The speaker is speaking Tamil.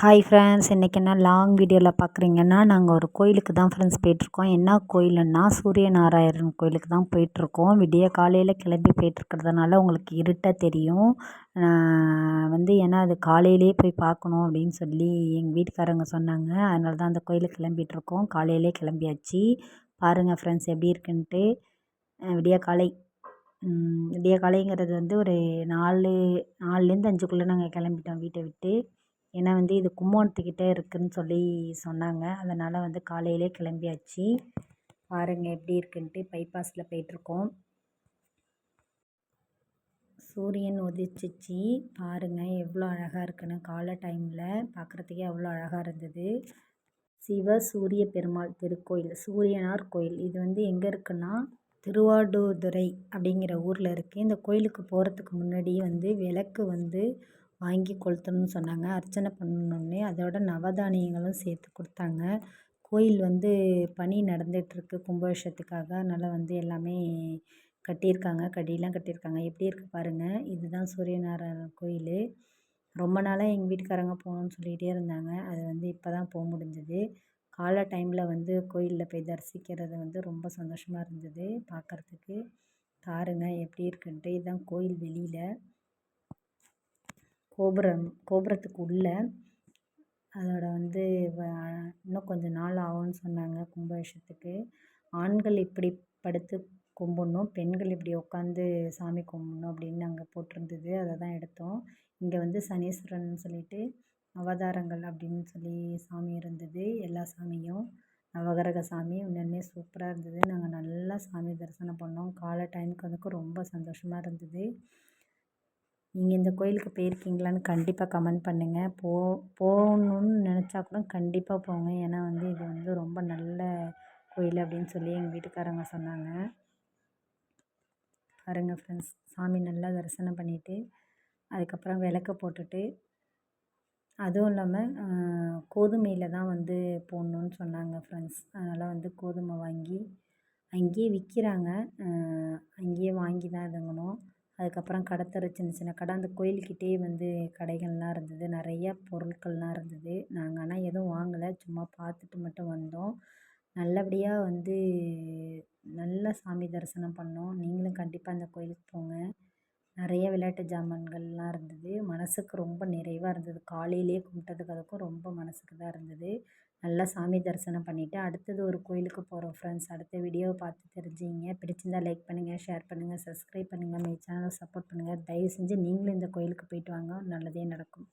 ஹாய் ஃப்ரெண்ட்ஸ் இன்றைக்கி என்ன லாங் வீடியோவில் பார்க்குறீங்கன்னா நாங்கள் ஒரு கோயிலுக்கு தான் ஃப்ரெண்ட்ஸ் போயிட்டுருக்கோம். என்ன கோயிலுன்னா சூரிய நாராயணன் கோயிலுக்கு தான் போயிட்டுருக்கோம். விடிய காலையில் கிளம்பி போயிட்டுருக்கிறதுனால உங்களுக்கு இருட்டாக தெரியும். வந்து ஏன்னா அது காலையிலேயே போய் பார்க்கணும் அப்படின்னு சொல்லி எங்கள் வீட்டுக்காரங்க சொன்னாங்க. அதனால தான் அந்த கோயிலுக்கு கிளம்பிகிட்ருக்கோம் காலையிலே கிளம்பியாச்சு. பாருங்கள் ஃப்ரெண்ட்ஸ் எப்படி இருக்குன்ட்டு. விடிய காலை. விடிய காலைங்கிறது வந்து ஒரு நாலு நாலுலேருந்து அஞ்சுக்குள்ளே நாங்கள் கிளம்பிட்டோம் வீட்டை விட்டு. ஏன்னா வந்து இது கும்போணத்துக்கிட்ட இருக்குதுன்னு சொல்லி சொன்னாங்க. அதனால் வந்து காலையிலே கிளம்பியாச்சு. பாருங்கள் எப்படி இருக்குன்ட்டு பைபாஸில் போயிட்டுருக்கோம். சூரியன் உதிச்சிச்சு. பாருங்கள் எவ்வளோ அழகாக இருக்குன்னு. காலை டைமில் பார்க்குறதுக்கே அவ்வளோ அழகாக இருந்தது. சிவ சூரிய பெருமாள் திருக்கோயில் சூரியனார் கோயில். இது வந்து எங்கே இருக்குன்னா திருவாடுதுறை அப்படிங்கிற ஊரில் இருக்குது இந்த கோயிலுக்கு போகிறதுக்கு முன்னாடியே வந்து விளக்கு வந்து வாங்கி கொளுத்தணும்னு சொன்னாங்க. அர்ச்சனை பண்ணணுன்னே அதோட நவதானியங்களும் சேர்த்து கொடுத்தாங்க. கோயில் வந்து பணி நடந்துகிட்ருக்கு கும்பாபிஷேகத்துக்காக. அதனால் வந்து எல்லாமே கட்டியிருக்காங்க. கடியெலாம் கட்டியிருக்காங்க. எப்படி இருக்குது பாருங்கள் இதுதான் சூரியநாராயணன் கோயில். ரொம்ப நாளாக எங்கள் வீட்டுக்காரங்க போகணுன்னு சொல்லிகிட்டே இருந்தாங்க. அது வந்து இப்போ தான் போக முடிஞ்சது. காலை டைமில் வந்து கோயிலில் போய் தரிசிக்கிறது வந்து ரொம்ப சந்தோஷமாக இருந்தது பார்க்குறதுக்கு பாருங்கள் எப்படி இருக்குன்ட்டு. இதுதான் கோயில் வெளியில். கோபுரம் கோபுரத்துக்கு உள்ளே. அதோட வந்து இன்னும் கொஞ்சம் நாள் ஆகும்னு சொன்னாங்க கும்பாபிஷேகத்துக்கு. ஆண்கள் இப்படி படுத்து கும்பிட்ணும் பெண்கள் இப்படி உட்காந்து சாமி கும்பிட்ணும் அப்படின்னு அங்கே போட்டிருந்தது. அதை தான் எடுத்தோம். இங்கே வந்து சனீஸ்வரன் சொல்லிட்டு அவதாரங்கள் அப்படின்னு சொல்லி சாமி இருந்தது. எல்லா சாமியும் நவகரக சாமி உண்மையுமே சூப்பராக இருந்தது. நாங்கள் நல்லா சாமி தரிசனம் பண்ணோம். காலை டைமுக்கு வந்து ரொம்ப சந்தோஷமாக இருந்தது. நீங்கள் இந்த கோயிலுக்கு போயிருக்கீங்களான்னு கண்டிப்பாக கமெண்ட் பண்ணுங்கள் போ போகணுன்னு நினச்சா கூட கண்டிப்பாக போங்க. ஏன்னா வந்து இது வந்து ரொம்ப நல்ல கோயில் அப்படின்னு சொல்லி எங்கள் வீட்டுக்காரங்க சொன்னாங்க. பாருங்கள் ஃப்ரெண்ட்ஸ் சாமி நல்லா தரிசனம் பண்ணிவிட்டு அதுக்கப்புறம் விளக்க போட்டுட்டு அதுவும் இல்லாமல் கோதுமையில் தான் வந்து போடணுன்னு சொன்னாங்க ஃப்ரெண்ட்ஸ் அதனால் வந்து கோதுமை வாங்கி அங்கேயே விற்கிறாங்க அங்கேயே வாங்கி தான் இதுங்கணும் அதுக்கப்புறம் கடைத்தெரு சின்ன சின்ன கடை. அந்த கோயில்கிட்டேயே வந்து கடைகள்லாம் இருந்தது. நிறையா பொருட்கள்லாம் இருந்தது. நாங்கள் ஆனால் எதுவும் வாங்கலை. சும்மா பார்த்துட்டு மட்டும் வந்தோம். நல்லபடியாக வந்து நல்ல சாமி தரிசனம் பண்ணோம். நீங்களும் கண்டிப்பாக அந்த கோயிலுக்கு போங்க. நிறைய விளையாட்டு ஜாமான்கள்லாம் இருந்தது. மனதுக்கு ரொம்ப நிறைவாக இருந்தது. காலையிலேயே கும்பிட்டதுக்கு அதுக்கும் ரொம்ப மனதுக்கு இதாக இருந்தது. நல்லா சாமி தரிசனம் பண்ணிவிட்டு அடுத்தது ஒரு கோயிலுக்கு போகிறோம் ஃப்ரெண்ட்ஸ் அடுத்த வீடியோவை பார்த்து தெரிஞ்சுங்க பிடிச்சிருந்தால் லைக் பண்ணுங்கள் ஷேர் பண்ணுங்கள் சப்ஸ்கிரைப் பண்ணுங்கள் மை சேனலை சப்போர்ட் பண்ணுங்கள் தயவு செஞ்சு நீங்களும் இந்த கோயிலுக்கு போயிட்டு வாங்க. நல்லதே நடக்கும்.